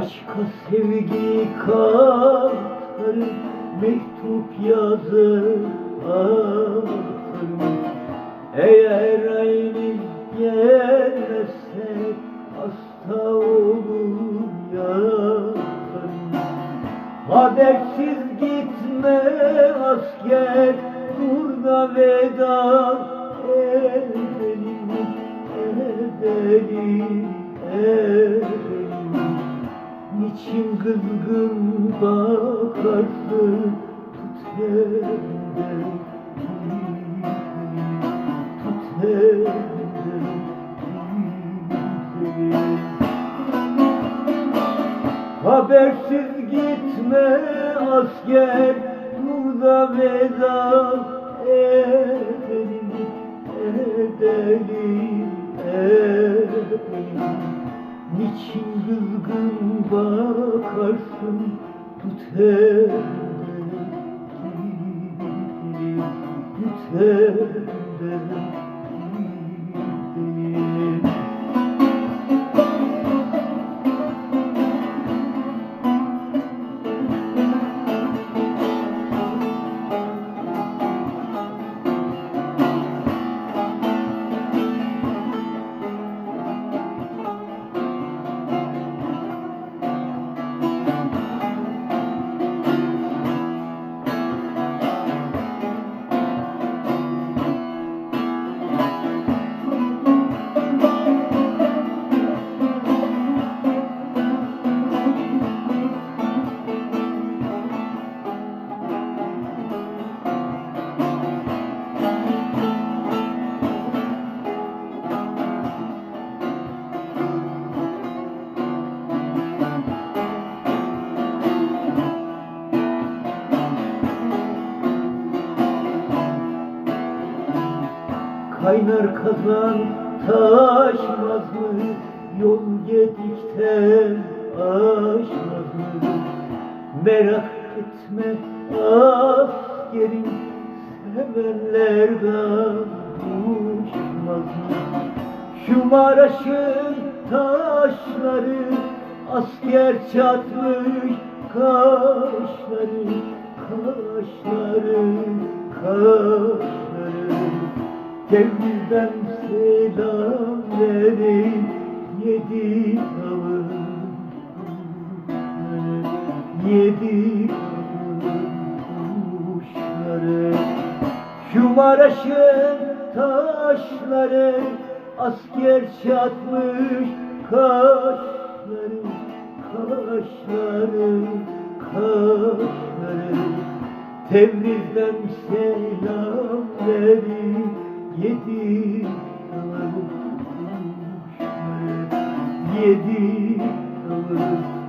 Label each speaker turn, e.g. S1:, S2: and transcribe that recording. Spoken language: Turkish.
S1: Aşka sevgi katarım Mektup yazarım Eğer aynı gelmezse Hasta olur yatarım Habersiz gitme asker Burada veda edelim Edelim, edelim kızgın bakarsın Tut elimden Tut elimden Habersiz gitme asker Burada veda Edelim, edelim Niçin kızgın bakarsın Tut elimden Tut elimden Kaynar kazan taşmaz mı? Yol gedikten aşmaz mı? Merak etme askerim Sevenler kavuşmaz mı? Şu Maraş'ın taşları Asker çatmış kaşları Kaşları, kaşları Tevhidden selam verin yedi kavun Yedi kavun kuşları. Şu Maraş'ın taşları Asker çatmış kaşları. Kaşları, kaşları. Tebriz'den selam verin yedi. Kavuşları Yedi. kavuşları